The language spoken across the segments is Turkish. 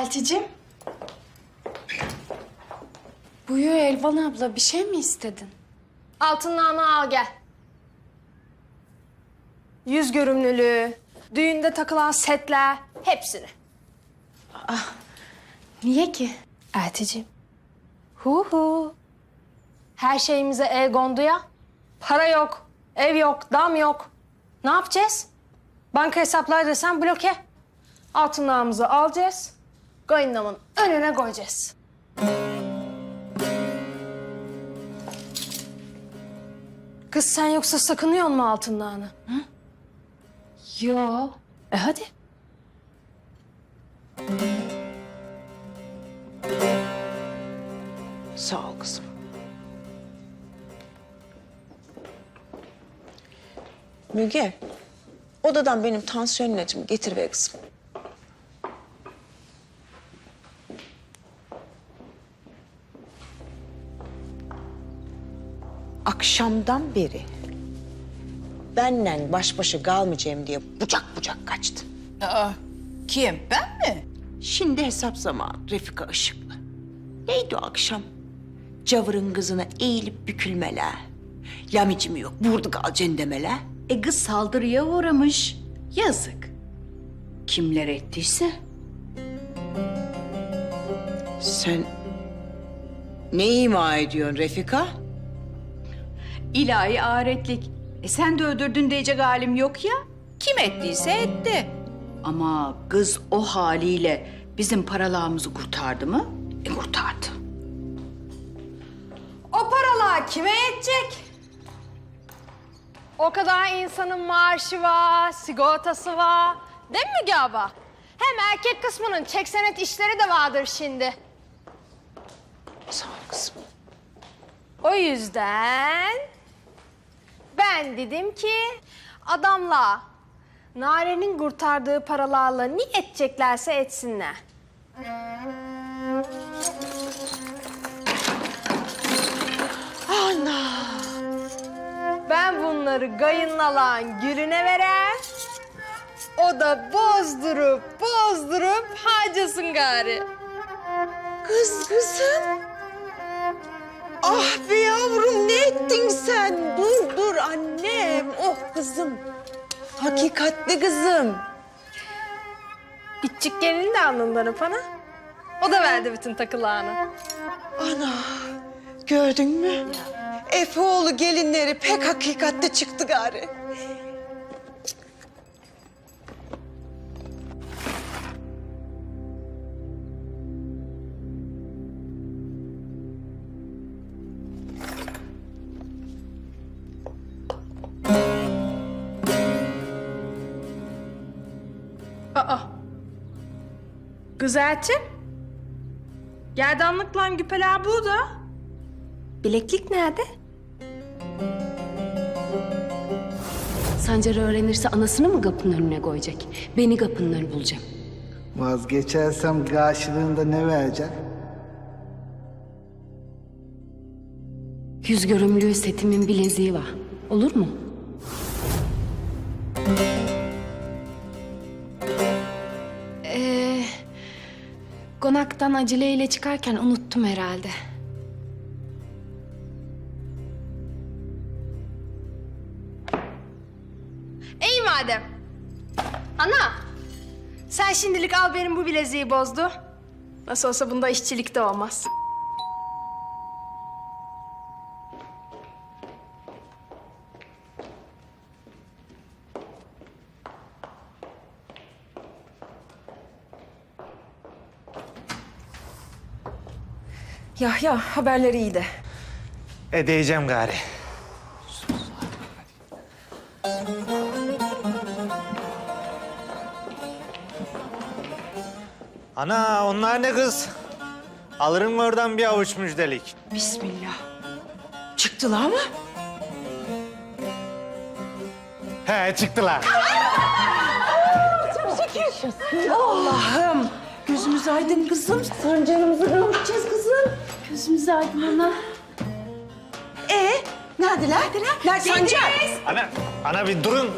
Elticim. Buyur Elvan abla bir şey mi istedin? Altınlarını al gel. Yüz görümlülüğü, düğünde takılan setler, hepsini. Niye ki? Elticim. Hu hu. Her şeyimize el kondu ya. Para yok, ev yok, dam yok. Ne yapacağız? Banka hesapları desen bloke. Altınlarımızı alacağız. Kayınlamın önüne koyacağız. Kız sen yoksa sakınıyor mu altınlarını? Yo. E hadi. Sağ ol kızım. Müge, odadan benim tansiyon ilacımı getir ve kızım. Akşamdan beri benden baş başa kalmayacağım diye bucak bucak kaçtı. Aa, kim? Ben mi? Şimdi hesap zamanı Refika Işıklı. Neydi o akşam? Cavırın kızına eğilip bükülmeler. Lamicim yok, burada kalacaksın demeler. E kız saldırıya uğramış. Yazık. Kimler ettiyse. Sen ne ima ediyorsun Refika? İlahi aretlik. E sen de öldürdün diyecek halim yok ya. Kim ettiyse etti. Ama kız o haliyle bizim paralarımızı kurtardı mı? E kurtardı. O paralar kime yetecek? O kadar insanın maaşı var, sigortası var. Değil mi Gaba? Hem erkek kısmının çek senet işleri de vardır şimdi. Sağ ol kızım. O yüzden ben dedim ki adamla Nare'nin kurtardığı paralarla ne edeceklerse etsinler. Ana! Ben bunları gayınlalan Gülüne verem. O da bozdurup bozdurup harcasın gari. Kız kızım. Ah be yavrum ne ettin sen? Dur dur annem. Oh kızım. Hakikatli kızım. Bitçik gelin de alnından öpana. O da verdi bütün takılarını. Ana gördün mü? Efeoğlu gelinleri pek hakikatli çıktı gari. Aa. Güzelçim. Gerdanlıkla küpeler burada. Bileklik nerede? Sancar öğrenirse anasını mı kapının önüne koyacak? Beni kapının önüne bulacak. Vazgeçersem karşılığında ne vereceksin? Yüz görümlüğü setimin bileziği var. Olur mu? Konaktan aceleyle çıkarken unuttum herhalde. İyi madem. Ana. Sen şimdilik al benim bu bileziği bozdu. Nasıl olsa bunda işçilik de olmaz. Yahya haberleri iyi de. Edeceğim gari. Ana onlar ne kız? Alırım oradan bir avuç müjdelik? Bismillah. Çıktılar mı? He çıktılar. Allah'ım. Gözümüz aydın kızım. Sancarımızı kavuşacağız kızım. Gözümüz aydın ana. Ee, neredeler? Neredeler? Sancar. Ana, ana bir durun.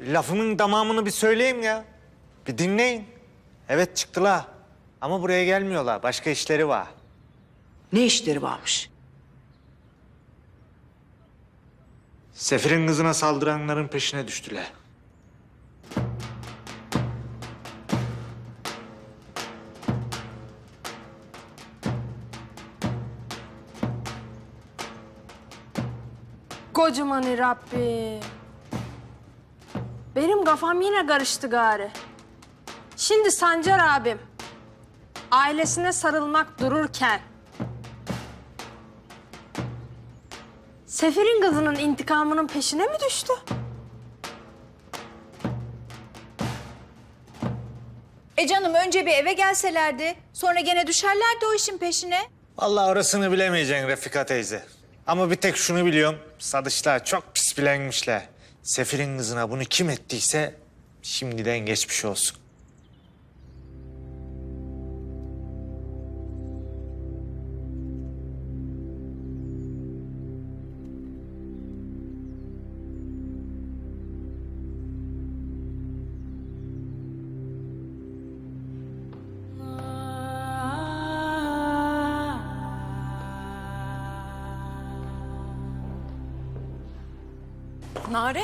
Lafımın tamamını bir söyleyeyim ya. Bir dinleyin. Evet çıktılar. Ama buraya gelmiyorlar. Başka işleri var. Ne işleri varmış? Sefir'in kızına saldıranların peşine düştüler. Kocaman Rabbi. Benim kafam yine karıştı gari. Şimdi Sancar abim ailesine sarılmak dururken Sefir'in kızının intikamının peşine mi düştü? E canım önce bir eve gelselerdi. Sonra gene düşerlerdi o işin peşine. Vallahi orasını bilemeyeceksin Refika teyze. Ama bir tek şunu biliyorum. Sadıçlar çok pis bilenmişler. Sefir'in kızına bunu kim ettiyse şimdiden geçmiş olsun. Nare.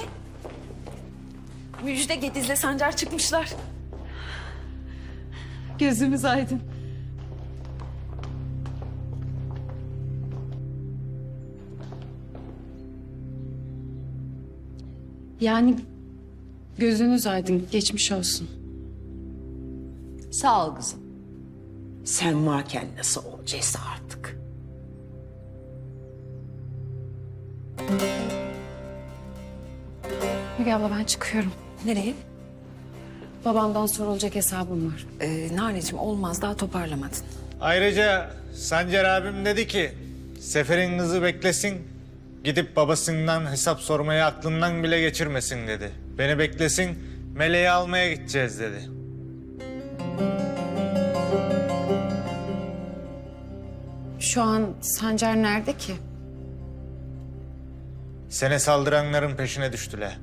Müjde Gediz'le Sancar çıkmışlar. Gözümüz aydın. Yani gözünüz aydın, geçmiş olsun. Sağ ol kızım. Sen varken nasıl olacaksa artık. Müge abla ben çıkıyorum. Nereye? Babamdan sorulacak hesabım var. Ee, Nare'cim olmaz daha toparlamadın. Ayrıca Sancar abim dedi ki Sefer'in kızı beklesin. Gidip babasından hesap sormayı aklından bile geçirmesin dedi. Beni beklesin, meleği almaya gideceğiz dedi. Şu an Sancar nerede ki? Sene saldıranların peşine düştüler.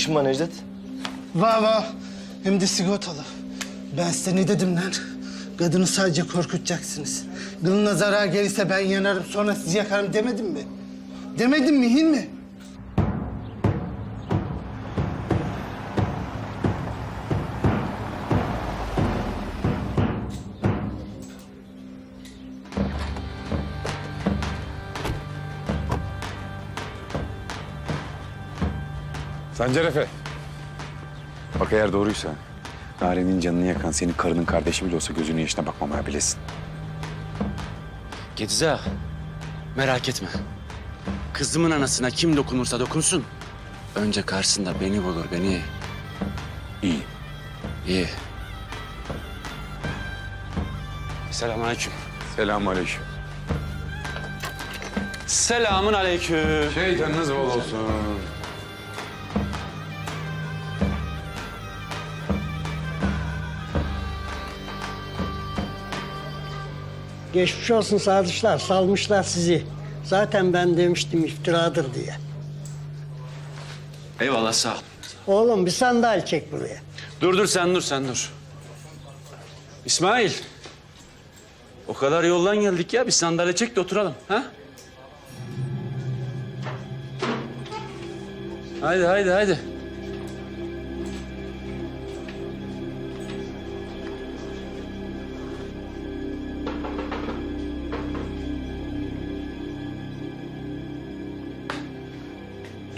İşin var Necdet. Vah vah. Hem de sigortalı. Ben size ne dedim lan? Kadını sadece korkutacaksınız. Kılına zarar gelirse ben yanarım sonra sizi yakarım demedim mi? Demedim mi Hilmi? Sancar Efe. Bak eğer doğruysa Nare'nin canını yakan senin karının kardeşi bile olsa gözünün yaşına bakmamaya bilesin. Gedize ağa, merak etme. Kızımın anasına kim dokunursa dokunsun. Önce karşısında beni bulur, beni. İyi. İyi. Selamünaleyküm. Selamünaleyküm. Selamun aleyküm. Şey canınız bol olsun. Geçmiş olsun sadıçlar, salmışlar sizi. Zaten ben demiştim iftiradır diye. Eyvallah sağ ol. Oğlum bir sandalye çek buraya. Dur dur sen dur sen dur. İsmail. O kadar yoldan geldik ya bir sandalye çek de oturalım. Ha? Haydi haydi haydi.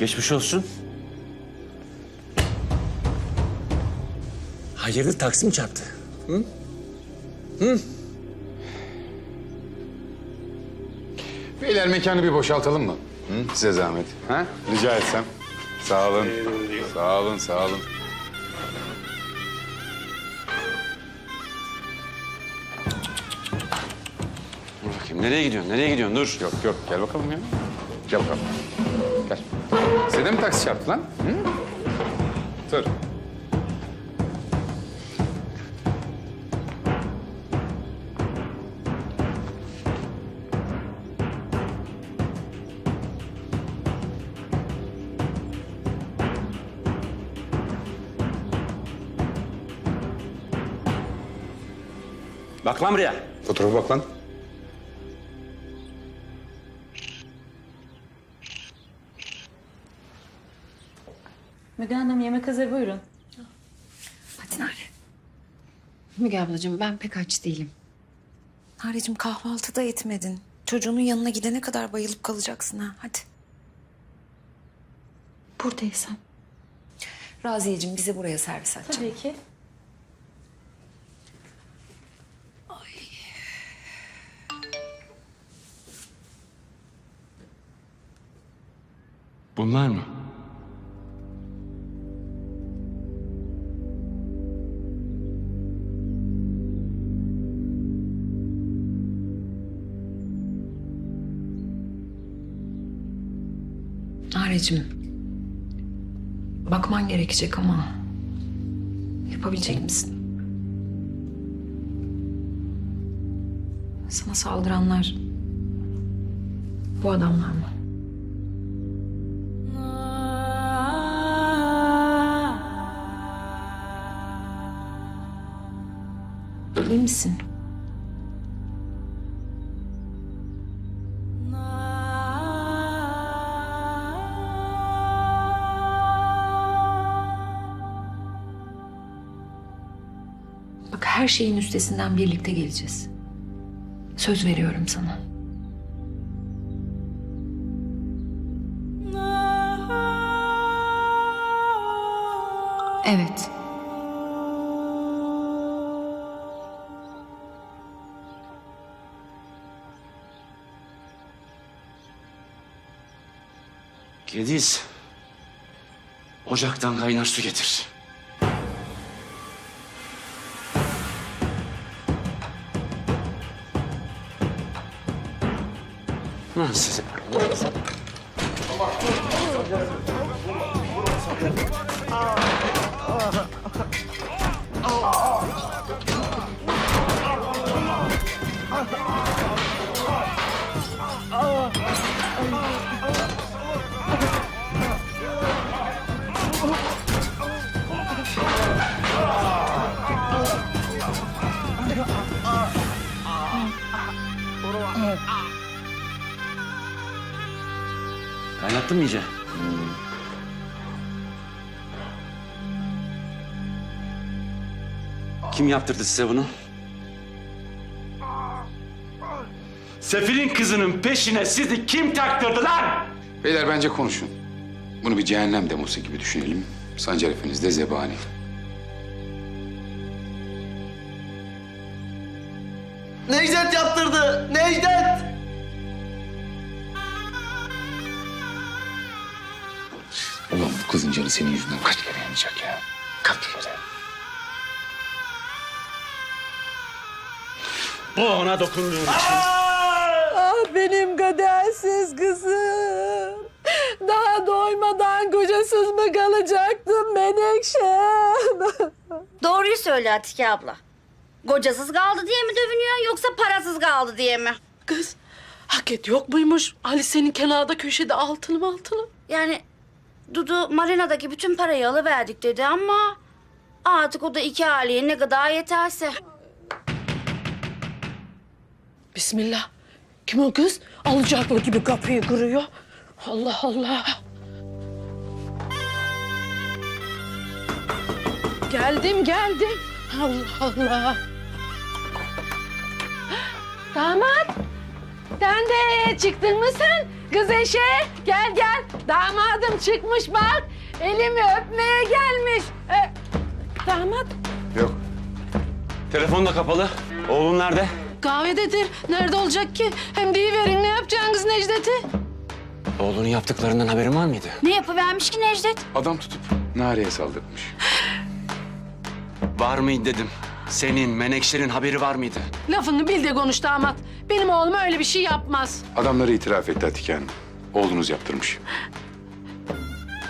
Geçmiş olsun. Hayırdır taksi mi çarptı? Beyler mekanı bir boşaltalım mı? Hı? Size zahmet. Ha? Rica etsem. Sağ olun. Sağ olun, sağ olun. Nereye gidiyorsun? Nereye gidiyorsun? Dur. Yok yok gel bakalım ya. Gel bakalım. Gel. Size de mi taksi çarptı lan? Hı? Dur. Bak lan buraya. Fotoğrafa bak lan. Müge Hanım yemek hazır buyurun. Hadi Nare. Müge ablacığım ben pek aç değilim. Narecim kahvaltıda etmedin. Çocuğunun yanına gidene kadar bayılıp kalacaksın ha. Hadi. Buradaysan. Raziyeciğim bizi buraya servis aç. Tabii ki. Bunlar mı? Narecim. Bakman gerekecek ama yapabilecek misin? Sana saldıranlar bu adamlar mı? İyi misin? Her şeyin üstesinden birlikte geleceğiz. Söz veriyorum sana. Evet. Gediz. Ocaktan kaynar su getir. Lan size. Kaynattın mı iyice? Kim yaptırdı size bunu? Sefil'in kızının peşine sizi kim taktırdı lan? Beyler bence konuşun. Bunu bir cehennem demosu gibi düşünelim. Sancar Efendiniz de zebani. Necdet yaptırdı. Necdet. Kızın canı senin yüzünden kaç kere yanacak ya? Kaç kere? Bu ona dokunduğun için. Ah benim kadersiz kızım. Daha doymadan kocasız mı kalacaktım Menekşem? Doğruyu söyle Atike abla. Kocasız kaldı diye mi dövünüyor yoksa parasız kaldı diye mi? Kız hak et yok muymuş? Ali senin kenarda köşede altını altını. Yani Dudu marinadaki bütün parayı alıverdik dedi ama... Artık o da iki aileye ne kadar yeterse. Bismillah. Kim o kız? Alacaklı gibi kapıyı kırıyor. Allah Allah. Geldim geldim. Allah Allah. Damat. Sen de çıktın mı sen? Kız eşe gel gel. Damadım çıkmış bak. Elimi öpmeye gelmiş. E, damat Yok. Telefon da kapalı. Oğlun nerede? kahvededir. Nerede olacak ki? Hem deyiverin ne yapacaksınız Necdet'i? Oğlunun yaptıklarından haberin var mıydı? Ne yapıvermiş ki Necdet? Adam tutup Nare'ye saldırmış. Var mıydı dedim. Senin, Menekşe'nin haberi var mıydı? Lafını bil de konuş damat. Benim oğlum öyle bir şey yapmaz. Adamları itiraf etti Atike Hanım. Oğlunuz yaptırmış.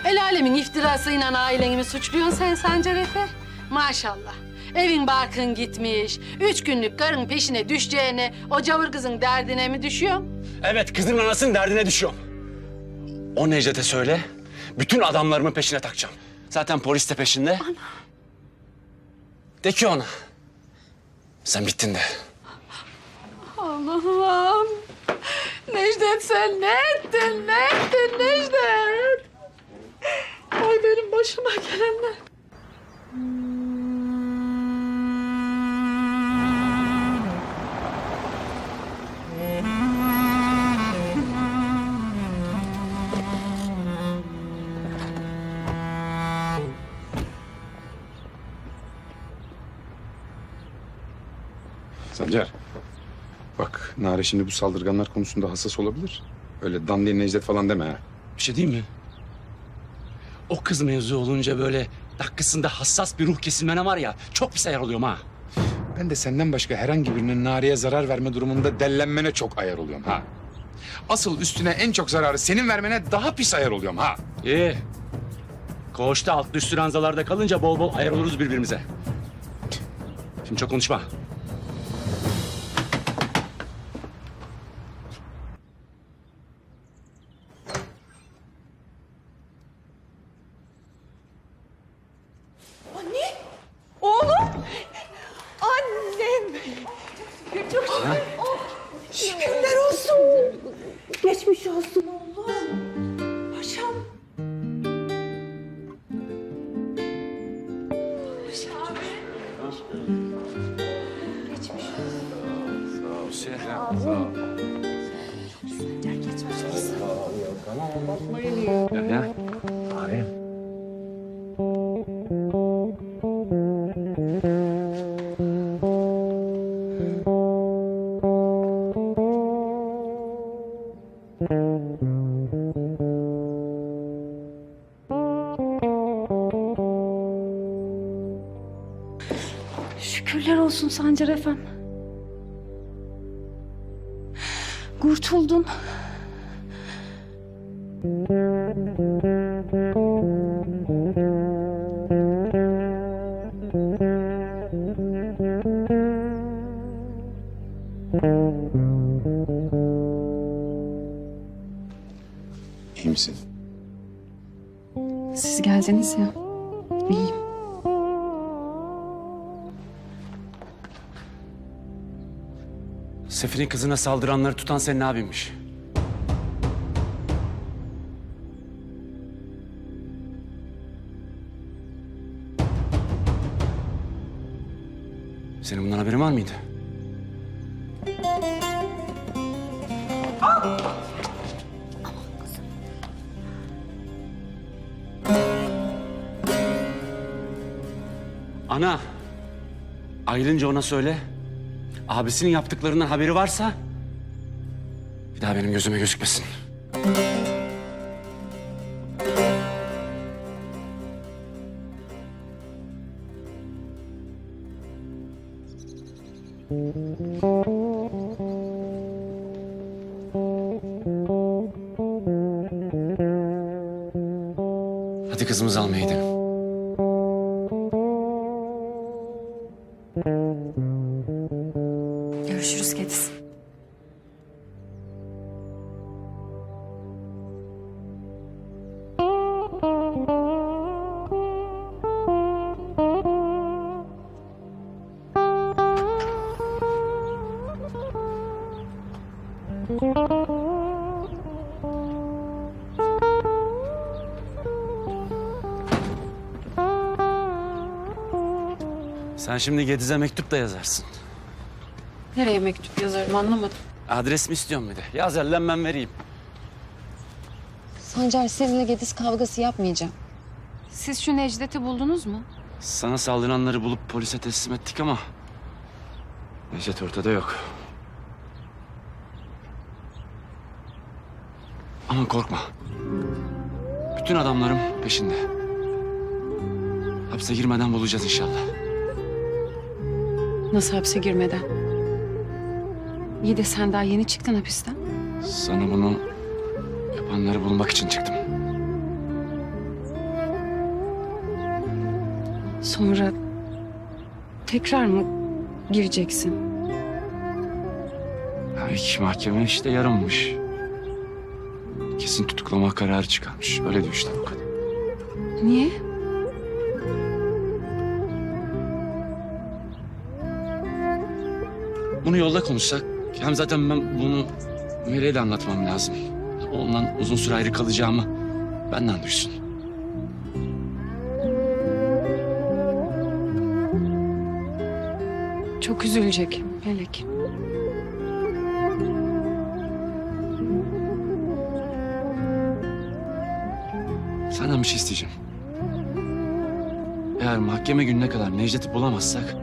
El alemin iftirasıyla aileni mi suçluyorsun sen Sancar Efe? Maşallah. Evin barkın gitmiş. Üç günlük karın peşine düşeceğine o cavır kızın derdine mi düşüyorsun? Evet kızın anasının derdine düşüyorum. O Necdet'e söyle. Bütün adamlarımın peşine takacağım. Zaten polis de peşinde. De ki ona. Sen bittin de. Allah'ım. Necdet sen ne ettin? Ne ettin Necdet? Ay benim başıma gelenler. Sancar. Bak Nare şimdi bu saldırganlar konusunda hassas olabilir. Öyle Dandiye Necdet falan deme ha. Bir şey diyeyim mi? O kız mevzu olunca böyle dakikasında hassas bir ruh kesilmene var ya çok pis ayar oluyorum ha. Ben de senden başka herhangi birinin Nare'ye zarar verme durumunda dellenmene çok ayar oluyorum ha. Asıl üstüne en çok zararı senin vermene daha pis ayar oluyorum ha. İyi. Koğuşta alt üstü ranzalarda kalınca bol bol ayar oluruz birbirimize. Şimdi çok konuşma. Ya, olsun Sancar Efem. Kurtuldun. Sefir'in kızına saldıranları tutan senin abinmiş. Senin bundan haberin var mıydı? Ana, ayrılınca ona söyle. Abisinin yaptıklarından haberi varsa... ...bir daha benim gözüme gözükmesin. Hadi kızımızı almaya gidelim. Sen şimdi Gediz'e mektup da yazarsın. Nereye mektup yazarım anlamadım. Adres mi istiyorsun bir de? Yaz elden ben vereyim. Sancar sizinle Gediz kavgası yapmayacağım. Siz şu Necdet'i buldunuz mu? Sana saldıranları bulup polise teslim ettik ama... Necdet ortada yok. Aman korkma. Bütün adamlarım peşinde. Hapse girmeden bulacağız inşallah. Nasıl hapse girmeden? İyi de sen daha yeni çıktın hapisten. Sana bunu yapanları bulmak için çıktım. Sonra tekrar mı gireceksin? Ya ilk mahkeme işte yarınmış. Kesin tutuklama kararı çıkarmış. Öyle işte avukat. Niye? Bunu yolda konuşsak. Hem zaten ben bunu Meleğe de anlatmam lazım. Ondan uzun süre ayrı kalacağımı benden duysun. Çok üzülecek Melek. Senden bir şey isteyeceğim. Eğer mahkeme gününe kadar Necdet'i bulamazsak...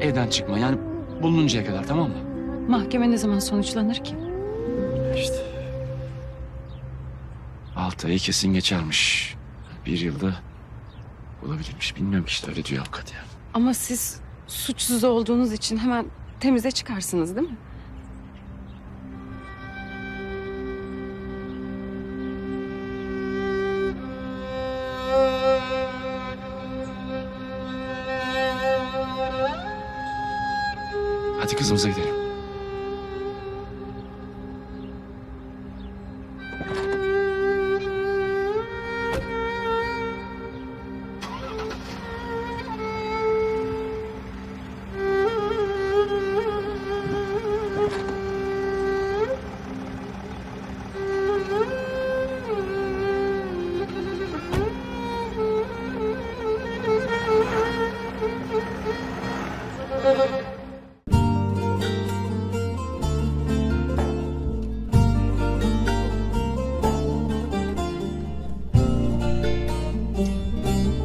...evden çıkma. Yani bulununcaya kadar tamam mı? Mahkeme ne zaman sonuçlanır ki? İşte. Altı ayı kesin geçermiş. Bir yılda bulabilirmiş. Bilmiyorum işte öyle diyor avukat ya. Ama siz suçsuz olduğunuz için hemen temize çıkarsınız değil mi? Hadi kızımıza gidelim.